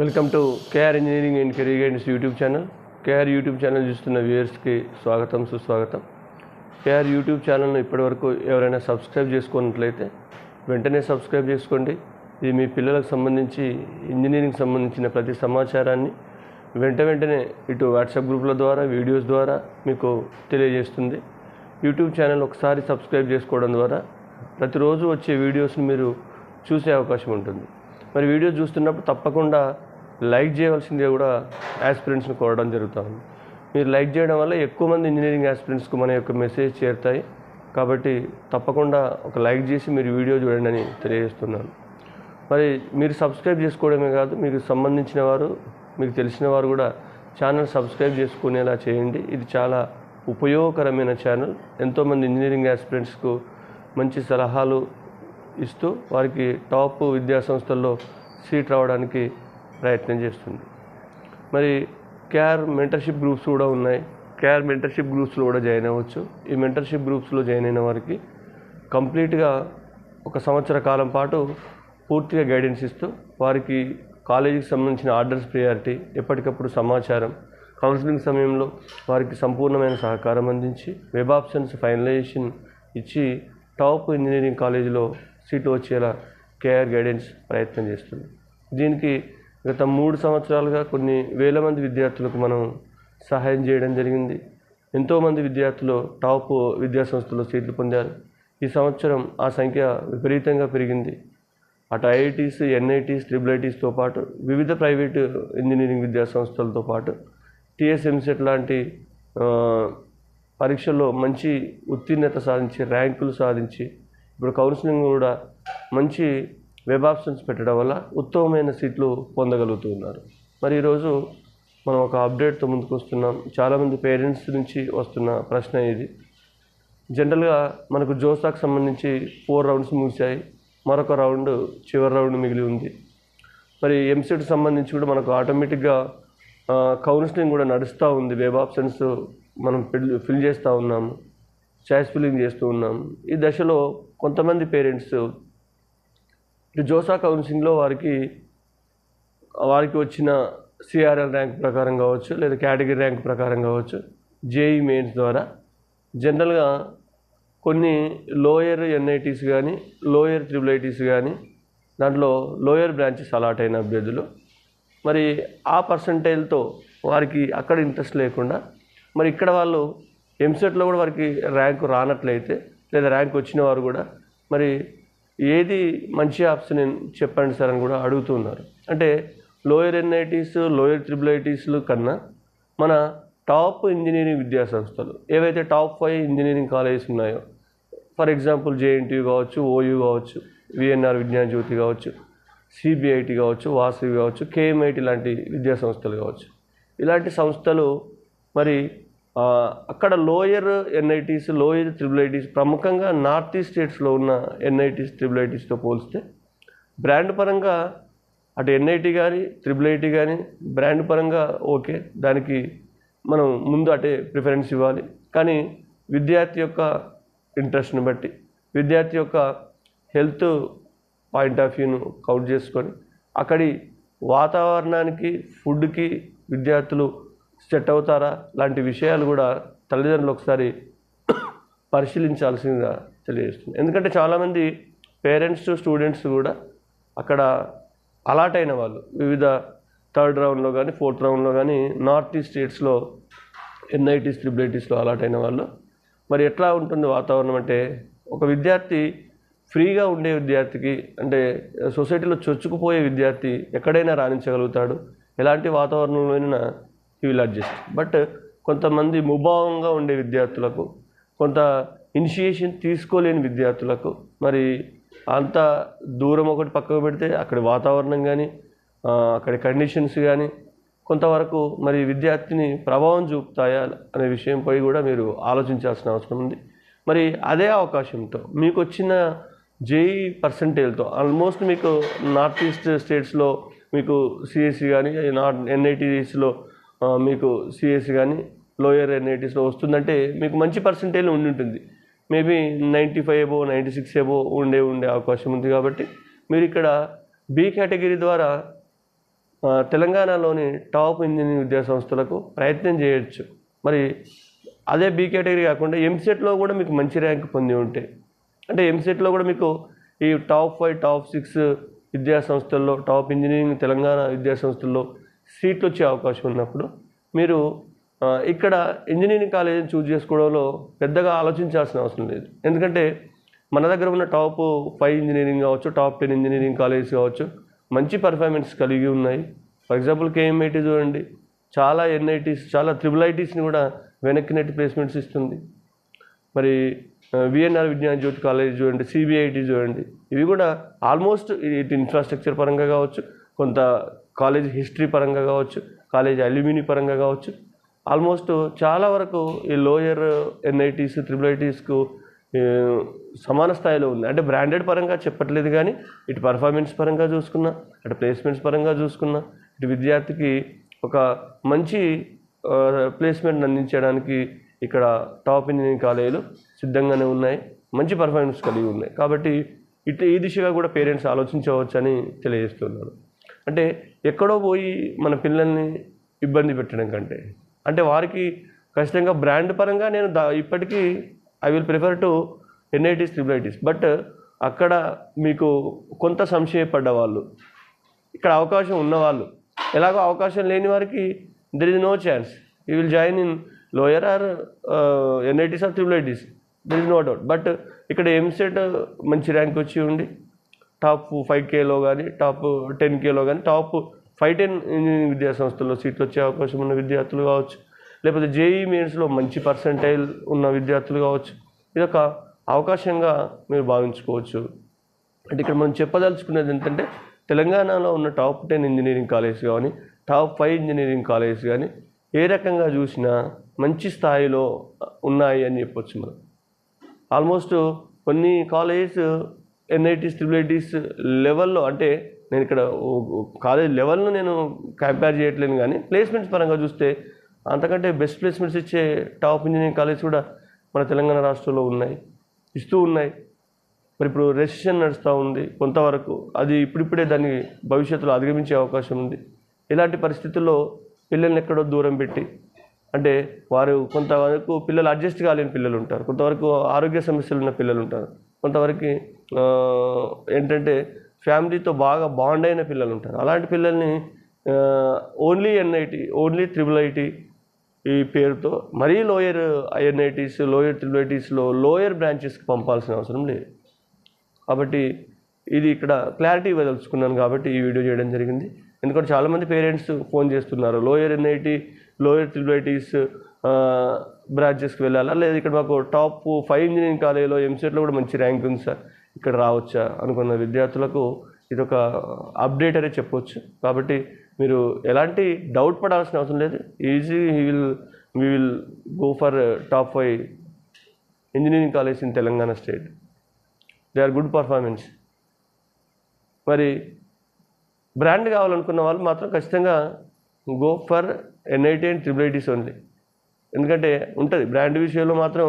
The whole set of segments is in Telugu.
Welcome to KR engineering and career guidance YouTube channel. KR YouTube channel చూస్తున్న వ్యూయర్స్కి స్వాగతం సుస్వాగతం. కేఆర్ యూట్యూబ్ ఛానల్ను ఇప్పటివరకు ఎవరైనా సబ్స్క్రైబ్ చేసుకున్నట్లయితే వెంటనే సబ్స్క్రైబ్ చేసుకోండి. ఇది మీ పిల్లలకు సంబంధించి ఇంజనీరింగ్ సంబంధించిన ప్రతి సమాచారాన్ని వెంట వెంటనే ఇటు వాట్సాప్ గ్రూపుల ద్వారా వీడియోస్ ద్వారా మీకు తెలియజేస్తుంది. యూట్యూబ్ ఛానల్ ఒకసారి సబ్స్క్రైబ్ చేసుకోవడం ద్వారా ప్రతిరోజు వచ్చే వీడియోస్ని మీరు చూసే అవకాశం ఉంటుంది. మరి వీడియో చూస్తున్నప్పుడు తప్పకుండా లైక్ చేయవలసిందే కూడా యాస్పిరెంట్స్ని కోరడం జరుగుతుంది. మీరు లైక్ చేయడం వల్ల ఎక్కువ మంది ఇంజనీరింగ్ యాస్పిరెంట్స్కు మన యొక్క మెసేజ్ చేరుతాయి. కాబట్టి తప్పకుండా ఒక లైక్ చేసి మీరు వీడియో చూడండి అని తెలియజేస్తున్నాను. మరి మీరు సబ్స్క్రైబ్ చేసుకోవడమే కాదు మీకు సంబంధించిన వారు మీకు తెలిసిన వారు కూడా ఛానల్ సబ్స్క్రైబ్ చేసుకునేలా చేయండి. ఇది చాలా ఉపయోగకరమైన ఛానల్ ఎంతోమంది ఇంజనీరింగ్ యాస్పిరెంట్స్కు మంచి సలహాలు ఇస్తూ వారికి టాప్ విద్యాసంస్థల్లో సీట్ రావడానికి ప్రయత్నం చేస్తుంది. మరి కేఆర్ మెంటర్షిప్ గ్రూప్స్ కూడా ఉన్నాయి. కేఆర్ మెంటర్షిప్ గ్రూప్స్లో కూడా జాయిన్ అవ్వచ్చు. ఈ మెంటర్షిప్ గ్రూప్స్లో జాయిన్ అయిన వారికి కంప్లీట్గా ఒక సంవత్సర కాలం పాటు పూర్తిగా గైడెన్స్ ఇస్తూ వారికి కాలేజీకి సంబంధించిన ఆర్డర్స్ ప్రియారిటీ ఎప్పటికప్పుడు సమాచారం కౌన్సిలింగ్ సమయంలో వారికి సంపూర్ణమైన సహకారం అందించి వెబ్ ఆప్షన్స్ ఫైనలైజేషన్ ఇచ్చి టాప్ ఇంజనీరింగ్ కాలేజీలో సీటు వచ్చేలా కేఆర్ గైడెన్స్ ప్రయత్నం చేస్తుంది. దీనికి గత మూడు సంవత్సరాలుగా కొన్ని వేల మంది విద్యార్థులకు మనం సహాయం చేయడం జరిగింది. ఎంతోమంది విద్యార్థులు టాప్ విద్యాసంస్థలో సీట్లు పొందారు. ఈ సంవత్సరం ఆ సంఖ్య విపరీతంగా పెరిగింది. అటు ఐఐటీస్ ఎన్ఐటీస్ ట్రిపుల్ ఐటీస్తో పాటు వివిధ ప్రైవేటు ఇంజనీరింగ్ విద్యాసంస్థలతో పాటు టీఎస్ఎంసెట్ లాంటి పరీక్షల్లో మంచి ఉత్తీర్ణత సాధించి ర్యాంకులు సాధించి ఇప్పుడు కౌన్సిలింగ్ కూడా మంచి వెబ్ ఆప్షన్స్ పెట్టడం వల్ల ఉత్తమమైన సీట్లు పొందగలుగుతున్నారు మరి ఈరోజు మనం ఒక అప్డేట్తో ముందుకు వస్తున్నాం. చాలామంది పేరెంట్స్ నుంచి వస్తున్న ప్రశ్న ఇది. జనరల్గా మనకు జోసాకు సంబంధించి ఫోర్ రౌండ్స్ ముగిశాయి. మరొక రౌండ్ చివరి రౌండ్ మిగిలి ఉంది. మరి ఎంసెట్ సంబంధించి కూడా మనకు ఆటోమేటిక్గా కౌన్సిలింగ్ కూడా నడుస్తూ ఉంది. వెబ్ ఆప్షన్స్ మనం ఫిల్ ఫిల్ చేస్తూ ఉన్నాము. చాయిస్ ఫిల్లింగ్ చేస్తూ ఉన్నాము. ఈ దశలో కొంతమంది పేరెంట్స్ ఇటు జోసా కౌన్సిలింగ్లో వారికి వారికి వచ్చిన సిఆర్ఎల్ ర్యాంక్ ప్రకారం కావచ్చు లేదా కేటగిరీ ర్యాంక్ ప్రకారం కావచ్చు జేఈ మెయిన్స్ ద్వారా జనరల్గా కొన్ని లోయర్ ఎన్ఐటీస్ కానీ లోయర్ ట్రిపుల్ ఐటీస్ కానీ దాంట్లో లోయర్ బ్రాంచెస్ అలాట్ అయిన అభ్యర్థులు. మరి ఆ పర్సంటైల్తో వారికి అక్కడ ఇంట్రెస్ట్ లేకుండా మరి ఇక్కడ వాళ్ళు ఎంసెట్లో కూడా వారికి ర్యాంకు రానట్లయితే లేదా ర్యాంక్ వచ్చిన వారు కూడా మరి ఏది మంచి ఆప్షన్ చెప్పండి సార్ అని కూడా అడుగుతున్నారు అంటే లోయర్ ఎన్ఐటీస్ లోయర్ ట్రిపుల్ ఐటీస్లు కన్నా మన టాప్ ఇంజనీరింగ్ విద్యా సంస్థలు ఏవైతే టాప్ ఫైవ్ ఇంజనీరింగ్ కాలేజెస్ ఉన్నాయో ఫర్ ఎగ్జాంపుల్ జేఎన్టీయూ కావచ్చు ఓయూ కావచ్చు విఎన్ఆర్ విజ్ఞాన జ్యోతి కావచ్చు సిబిఐటి కావచ్చు వాసవి కావచ్చు కేఎంఐటి లాంటి విద్యా సంస్థలు కావచ్చు. ఇలాంటి సంస్థలు మరి అక్కడ lower NITs lower triple ITs ప్రముఖంగా నార్త్ ఈస్ట్ స్టేట్స్లో ఉన్న ఎన్ఐటీస్ ట్రిపుల్ ఐటీస్తో పోలిస్తే బ్రాండ్ పరంగా అటు ఎన్ఐటి కానీ ట్రిపుల్ ఐటీ కానీ బ్రాండ్ పరంగా ఓకే దానికి మనం ముందు అటే ప్రిఫరెన్స్ ఇవ్వాలి. కానీ విద్యార్థి యొక్క ఇంట్రెస్ట్ని బట్టి విద్యార్థి యొక్క హెల్త్ పాయింట్ ఆఫ్ వ్యూను కౌంట్ చేసుకొని అక్కడి వాతావరణానికి ఫుడ్కి విద్యార్థులు సెట్ అవుతారా? లాంటి విషయాలు కూడా తల్లిదండ్రులు ఒకసారి పరిశీలించాల్సిందిగా తెలియజేస్తుంది ఎందుకంటే చాలామంది పేరెంట్స్ స్టూడెంట్స్ కూడా అక్కడ అలాట్ అయిన వాళ్ళు. వివిధ థర్డ్ రౌండ్లో కానీ ఫోర్త్ రౌండ్లో కానీ నార్త్ ఈస్ట్ స్టేట్స్లో ఎన్ఐటీస్ ట్రిపుల్ అలాట్ అయిన వాళ్ళు. మరి ఎట్లా ఉంటుంది వాతావరణం అంటే ఒక విద్యార్థి ఫ్రీగా ఉండే విద్యార్థికి అంటే సొసైటీలో చొచ్చుకుపోయే విద్యార్థి ఎక్కడైనా రాణించగలుగుతాడు? ఎలాంటి వాతావరణంలోనైనా హీ విల్ అడ్జస్ట్ బట్ కొంతమంది ముభావంగా ఉండే విద్యార్థులకు కొంత ఇనిషియేషన్ తీసుకోలేని విద్యార్థులకు మరి అంత దూరం ఒకటి పక్కకు పెడితే అక్కడ వాతావరణం కానీ అక్కడ కండిషన్స్ కానీ కొంతవరకు మరి విద్యార్థిని ప్రభావం చూపుతాయా అనే విషయంపై కూడా మీరు ఆలోచించాల్సిన అవసరం ఉంది. మరి అదే అవకాశంతో మీకు వచ్చిన జేఈ పర్సంటేజ్తో ఆల్మోస్ట్ మీకు నార్త్ ఈస్ట్ స్టేట్స్లో మీకు సిఎస్సి కానీ నార్త్ ఎన్ఐటీస్లో మీకు సిఎస్ కానీ లోయర్ ఎన్ఐటీస్లో వస్తుందంటే మీకు మంచి పర్సంటేజ్ ఉండి ఉంటుంది. Maybe ninety five above ninety six above ఉండే ఉండే అవకాశం ఉంది కాబట్టి మీరు ఇక్కడ బి కేటగిరీ ద్వారా తెలంగాణలోని టాప్ ఇంజనీరింగ్ విద్యా సంస్థలకు ప్రయత్నం చేయొచ్చు. మరి అదే బీ కేటగిరీ కాకుండా ఎంసెట్లో కూడా మీకు మంచి ర్యాంక్ పొంది ఉంటే అంటే ఎంసెట్లో కూడా మీకు ఈ టాప్ ఫైవ్ టాప్ సిక్స్ విద్యా సంస్థల్లో టాప్ ఇంజనీరింగ్ తెలంగాణ విద్యా సంస్థల్లో సీట్లు వచ్చే అవకాశం ఉన్నప్పుడు మీరు ఇక్కడ ఇంజనీరింగ్ కాలేజీని చూజ్ చేసుకోవడంలో పెద్దగా ఆలోచించాల్సిన అవసరం లేదు. ఎందుకంటే మన దగ్గర ఉన్న టాప్ ఫైవ్ ఇంజనీరింగ్ కావచ్చు టాప్ టెన్ ఇంజనీరింగ్ కాలేజెస్ కావచ్చు మంచి పర్ఫార్మెన్స్ కలిగి ఉన్నాయి. ఫర్ ఎగ్జాంపుల్ కేఎంఐటీ చూడండి చాలా ఎన్ఐటీస్ చాలా త్రిబుల్ ఐటీస్ని కూడా వెనక్కి నెట్టి ప్లేస్మెంట్స్ ఇస్తుంది. మరి విఎన్ఆర్ విజ్ఞాన జ్యోతి కాలేజ్ చూడండి సిబిఐటి చూడండి ఇవి కూడా ఆల్మోస్ట్ ఇటు ఇన్ఫ్రాస్ట్రక్చర్ పరంగా కావచ్చు కొంత కాలేజ్ హిస్టరీ పరంగా కావచ్చు కాలేజ్ అల్యూమిని పరంగా కావచ్చు ఆల్మోస్ట్ చాలా వరకు ఈ లోయర్ ఎన్ఐటీస్ త్రిబుల్ ఐటీస్కు సమాన స్థాయిలో ఉంది. అంటే బ్రాండెడ్ పరంగా చెప్పట్లేదు కానీ ఇటు పర్ఫార్మెన్స్ పరంగా చూసుకున్నా అటు ప్లేస్మెంట్స్ పరంగా చూసుకున్నా ఇటు విద్యార్థికి ఒక మంచి ప్లేస్మెంట్ అందించడానికి ఇక్కడ టాప్ ఇంజనీరింగ్ కాలేజీలు సిద్ధంగానే ఉన్నాయి. మంచి పర్ఫార్మెన్స్ కలిగి ఉన్నాయి. కాబట్టి ఇటు ఈ దిశగా కూడా పేరెంట్స్ ఆలోచించవచ్చని తెలియజేస్తున్నాను. అంటే ఎక్కడో పోయి మన పిల్లల్ని ఇబ్బంది పెట్టడం కంటే. అంటే వారికి ఖచ్చితంగా బ్రాండ్ పరంగా నేను దా ఇప్పటికీ I will prefer to NITs triple ITs. ITs but అక్కడ మీకు కొంత సంశయపడ్డ వాళ్ళు ఇక్కడ అవకాశం ఉన్నవాళ్ళు ఎలాగో అవకాశం లేని వారికి there is no chance you will join in lower or NITs or triple ITs ITs there is no doubt but ఇక్కడ ఎంసెట్ మంచి ర్యాంక్ వచ్చి ఉండి టాప్ ఫైవ్ కేలో కానీ టాప్ టెన్ కేలో కానీ టాప్ ఫైవ్ టెన్ ఇంజనీరింగ్ విద్యా సంస్థల్లో సీట్లు వచ్చే అవకాశం ఉన్న విద్యార్థులు కావచ్చు లేకపోతే జేఈ మెయిన్స్లో మంచి పర్సంటైల్ ఉన్న విద్యార్థులు కావచ్చు ఇది ఒక అవకాశంగా మీరు భావించుకోవచ్చు. అంటే ఇక్కడ మనం చెప్పదలుచుకునేది ఏంటంటే తెలంగాణలో ఉన్న టాప్ టెన్ ఇంజనీరింగ్ కాలేజ్ కానీ టాప్ ఫైవ్ ఇంజనీరింగ్ కాలేజ్ కానీ ఏ రకంగా చూసినా మంచి స్థాయిలో ఉన్నాయి అని చెప్పొచ్చు మనం. ఆల్మోస్ట్ కొన్ని కాలేజెస్ ఎన్ఐటీస్ ట్రిపుల్ ఐటీస్ లెవెల్లో అంటే నేను ఇక్కడ కాలేజ్ లెవెల్ను నేను కంపేర్ చేయట్లేను కానీ ప్లేస్మెంట్స్ పరంగా చూస్తే అంతకంటే బెస్ట్ ప్లేస్మెంట్స్ ఇచ్చే టాప్ ఇంజనీరింగ్ కాలేజ్ కూడా మన తెలంగాణ రాష్ట్రంలో ఉన్నాయి ఇస్తూ ఉన్నాయి. మరి ఇప్పుడు రెసిషన్ నడుస్తూ ఉంది కొంతవరకు. అది ఇప్పుడిప్పుడే దాన్ని భవిష్యత్తులో అధిగమించే అవకాశం ఉంది. ఇలాంటి పరిస్థితుల్లో పిల్లల్ని ఎక్కడో దూరం పెట్టి అంటే వారు కొంతవరకు పిల్లలు అడ్జస్ట్ కాలేని పిల్లలు ఉంటారు. కొంతవరకు ఆరోగ్య సమస్యలు ఉన్న పిల్లలు ఉంటారు. కొంతవరకు ఏంటంటే ఫ్యామిలీతో బాగా బాండ్ అయిన పిల్లలు ఉంటారు అలాంటి పిల్లల్ని only NIT only triple IT ఈ పేరుతో మరీ లోయర్ ఐఎన్ఐటీస్ లోయర్ ట్రిపుల్ ఐటీస్లో లోయర్ బ్రాంచెస్కి పంపాల్సిన అవసరం లేదు. కాబట్టి ఇది ఇక్కడ క్లారిటీ ఇవ్వదలుచుకున్నాను కాబట్టి ఈ వీడియో చేయడం జరిగింది. ఎందుకంటే చాలామంది పేరెంట్స్ ఫోన్ చేస్తున్నారు. Lower NIT lower triple ITs బ్రాంచెస్కి వెళ్ళాలా? లేదా ఇక్కడ మాకు టాప్ ఫైవ్ ఇంజనీరింగ్ కాలేజీలో ఎంసెట్లో కూడా మంచి ర్యాంక్ ఉంది సార్. ఇక్కడ రావచ్చా? అనుకున్న విద్యార్థులకు ఇది ఒక అప్డేట్ అనే చెప్పవచ్చు కాబట్టి మీరు ఎలాంటి డౌట్ పడాల్సిన అవసరం లేదు. Easy he will we will go for top five engineering college in Telangana state they are good performance మరి బ్రాండ్ కావాలనుకున్న వాళ్ళు మాత్రం ఖచ్చితంగా go for NIT and triple ITs only ఎందుకంటే ఉంటుంది. బ్రాండ్ విషయంలో మాత్రం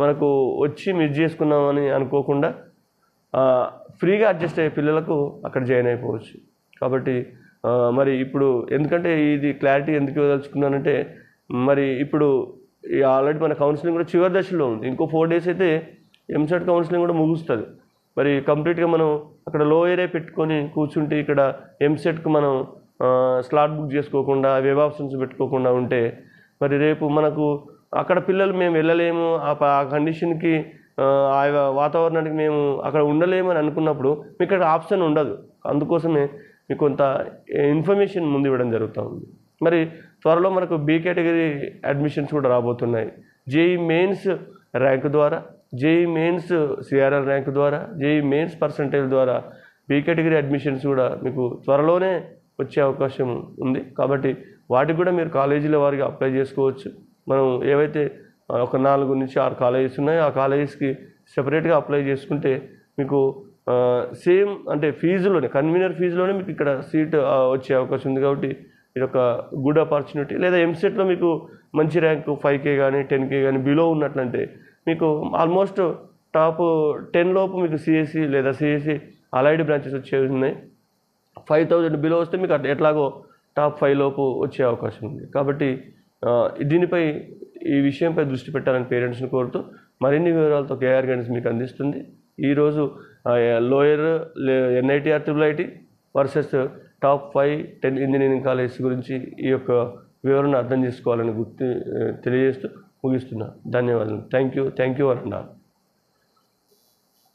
మనకు వచ్చి మిస్ చేసుకున్నామని అనుకోకుండా ఫ్రీగా అడ్జస్ట్ అయ్యే పిల్లలకు అక్కడ జాయిన్ అయిపోవచ్చు. కాబట్టి మరి ఇప్పుడు ఎందుకంటే ఇది క్లారిటీ ఎందుకు ఇవ్వదలుచుకున్నానంటే మరి ఇప్పుడు ఆల్రెడీ మన కౌన్సిలింగ్ కూడా చివరి దశలో ఉంది. ఇంకో ఫోర్ డేస్ అయితే ఎంసెట్ కౌన్సిలింగ్ కూడా ముగుస్తుంది. మరి కంప్లీట్గా మనం అక్కడ లోయరే పెట్టుకొని కూర్చుంటే ఇక్కడ ఎంసెట్కి మనం స్లాట్ బుక్ చేసుకోకుండా వెబ్ ఆప్షన్స్ పెట్టుకోకుండా ఉంటే మరి రేపు మనకు అక్కడ పిల్లలు మేము వెళ్ళలేము ఆ ప- ఆ కండిషన్కి ఆ వాతావరణానికి మేము అక్కడ ఉండలేము అని అనుకున్నప్పుడు మీకు ఇక్కడ ఆప్షన్ ఉండదు. అందుకోసమే మీకు కొంత ఇన్ఫర్మేషన్ ముందు ఇవ్వడం జరుగుతూ ఉంది. మరి త్వరలో మనకు బీ కేటగిరీ అడ్మిషన్స్ కూడా రాబోతున్నాయి. జేఈ మెయిన్స్ ర్యాంక్ ద్వారా జేఈ మెయిన్స్ సిఆర్ఆర్ ర్యాంక్ ద్వారా జేఈ మెయిన్స్ పర్సంటేజ్ ద్వారా బీ కేటగిరీ అడ్మిషన్స్ కూడా మీకు త్వరలోనే వచ్చే అవకాశం ఉంది. కాబట్టి వాటికి కూడా మీరు కాలేజీల వారికి అప్లై చేసుకోవచ్చు. మనం ఏవైతే ఒక నాలుగు నుంచి ఆరు కాలేజెస్ ఉన్నాయో ఆ కాలేజెస్కి సెపరేట్గా అప్లై చేసుకుంటే మీకు సేమ్ అంటే ఫీజులోనే కన్వీనర్ ఫీజులోనే మీకు ఇక్కడ సీట్ వచ్చే అవకాశం ఉంది కాబట్టి ఇది ఒక గుడ్ ఆపర్చునిటీ. లేదా ఎంసెట్లో మీకు మంచి ర్యాంక్ ఫైవ్ కే కానీ టెన్ కే కానీ బిలో ఉన్నట్లంటే మీకు ఆల్మోస్ట్ టాప్ టెన్ లోపు మీకు సిఎస్సి లేదా సిఎస్సి అలైడ్ బ్రాంచెస్ వచ్చేవి ఉన్నాయి. ఫైవ్ థౌజండ్ బిలో వస్తే మీకు అట్లా ఎట్లాగో టాప్ ఫైవ్ లోపు వచ్చే అవకాశం ఉంది. కాబట్టి దీనిపై ఈ విషయంపై దృష్టి పెట్టాలని పేరెంట్స్ని కోరుతూ మరిన్ని వివరాలతో కేఆర్ గైడెన్స్ మీకు అందిస్తుంది. ఈరోజు lower NIT or triple IT versus top five ten engineering colleges గురించి ఈ యొక్క వివరణ అర్థం చేసుకోవాలని గుర్తు తెలియజేస్తూ ముగిస్తున్నా. ధన్యవాదాలు. Thank you. థ్యాంక్ యూ అన్నా